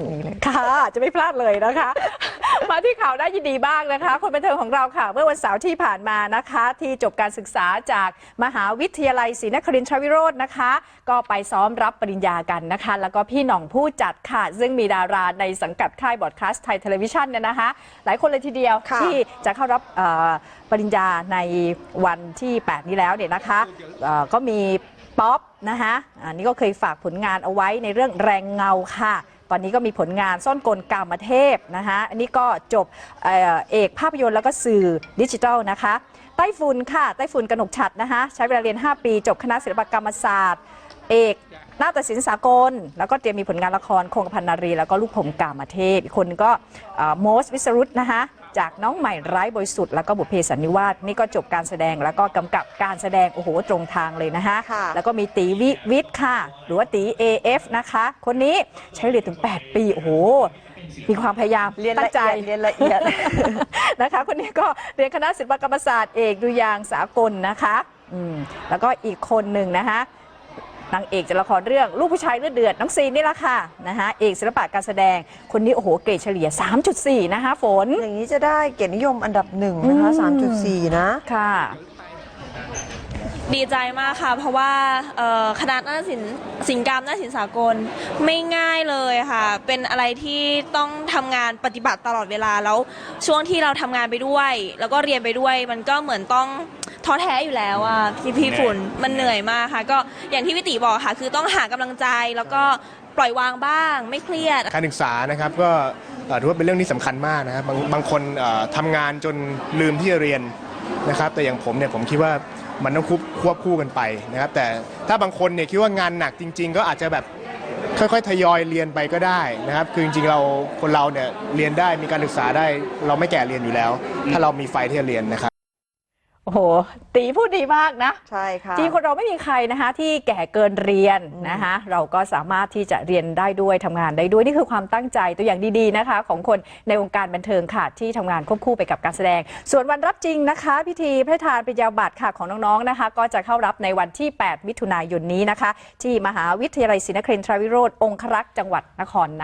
ฝั่งนี้เลย ค่ะ จะไม่พลาดเลยนะคะ มาที่ข่าวน่ายินดีบ้างนะคะ คนบันเทิงของเราค่ะ เมื่อวันเสาร์ที่ผ่านมานะคะ ที่จบการศึกษาจากมหาวิทยาลัยศรีนครินทรวิโรจน์นะคะ ก็ไปซ้อมรับปริญญากันนะคะ แล้วก็พี่หน่องผู้จัดค่ะ ซึ่งมีดาราในสังกัดค่ายบอดคาสต์ไทยเทเลวิชันเนี่ยนะคะ หลายคนเลยทีเดียวค่ะ ที่จะเข้ารับเอ่อปริญญาในวันที่ 8 นี้แล้วเนี่ยนะคะเอ่อก็มีป๊อปนะคะอันนี้ก็เคยฝากผลงานเอาไว้ในเรื่องแรงเงาค่ะ ตอนนี้ก็มีผลงานซ่อนกลกามเทพนะคะอันนี้ก็จบเอเอกภาพยนตร์แล้วก็สื่อดิจิทัลนะคะไต้ฝุ่นค่ะไต้ฝุ่นกนกฉัดนะคะใช้เวลาเรียน 5 ปี จบคณะศิลปกรรมศาสตร์ เอกนาฏศิลป์สากล แล้วก็เตรียมมีผลงานละคร คงพันนารี แล้วก็ลูกผมกามเทพ อีกคนก็โมสวิสรุตนะคะ จากน้องใหม่ไร้บริสุทธิ์แล้วก็บุพเพสันนิวาสนี่ก็จบการแสดงแล้วก็กำกับการแสดงโอ้โหตรงทางเลยนะคะค่ะแล้วก็มีตีวิวิทย์ค่ะ หรือว่าตี AF นะคะ คนนี้ใช้เรียนถึง 8 ปีโอ้โหมีความพยายามเรียนตั้ละงใจเอียดเรียนละเอียด นะคะ คนนี้ก็เรียนคณะศิลปกรรมศาสตร์เอกดุยางค์สากลนะคะอืมแล้วก็อีกคนหนึ่งนะคะ นางเอกจากละครเรื่องลูกผู้ชายเลือดเดือดน้องซีนนี่แหละค่ะนะคะเอกศิลปะการแสดงคนนี้โอ้โหเกรดเฉลี่ย 3.4 นะคะฝนอย่างนี้จะได้เกียรตินิยมอันดับหนึ่งนะคะอืม3.4 นะค่ะดีใจมากค่ะ เพราะว่าเอ่อคณะนาฏศิลป์ศิลปกรรมนาฏศิลป์สากลไม่ง่ายเลยค่ะ เป็นอะไรที่ต้องทำงานปฏิบัติตลอดเวลาแล้วช่วงที่เราทำงานไปด้วย แล้วก็เรียนไปด้วย มันก็เหมือนต้อง ท้อแท้อยู่แล้วอะพี่พี่ฝุ่นมันเหนื่อยมากค่ะ ก็อย่างที่พี่ติบอกค่ะ คือต้องหากำลังใจแล้วก็ปล่อยวางบ้าง ไม่เครียด การศึกษานะครับก็เอ่อถือว่าเป็นเรื่องที่สำคัญมากนะครับบางบางคนเอ่อทำงานจนลืมที่จะเรียนนะครับ แต่อย่างผมเนี่ยผมคิดว่ามันต้องควบควบคู่กันไปนะครับ แต่ถ้าบางคนเนี่ยคิดว่างานหนักจริง ๆ ก็อาจจะแบบค่อยๆ ทยอยเรียนไปก็ได้นะครับ คือจริงๆ เราคนเราเนี่ยเรียนได้มีการศึกษาได้ เราไม่แก่เรียนอยู่แล้ว ถ้าเรามีไฟที่จะเรียนนะครับ โอ้โหตีพูดดีมากนะใช่ค่ะจริงคนเราไม่มีใครนะคะ ที่แก่เกินเรียนนะคะ เราก็สามารถที่จะเรียนได้ด้วยทำงานได้ด้วยนี่คือความตั้งใจตัวอย่างดีๆนะคะ ของคนในวงการบันเทิงค่ะที่ทำงานควบคู่ไปกับการแสดง ส่วนวันรับจริงนะคะ พิธีพระราชทานปริญญาบัตรค่ะของน้องๆนะคะ ก็จะเข้ารับในวันที่ 8 มิถุนายนนี้นะคะ ที่มหาวิทยาลัยศรีนครินทรวิโรธองครักษ์จังหวัดนครนายก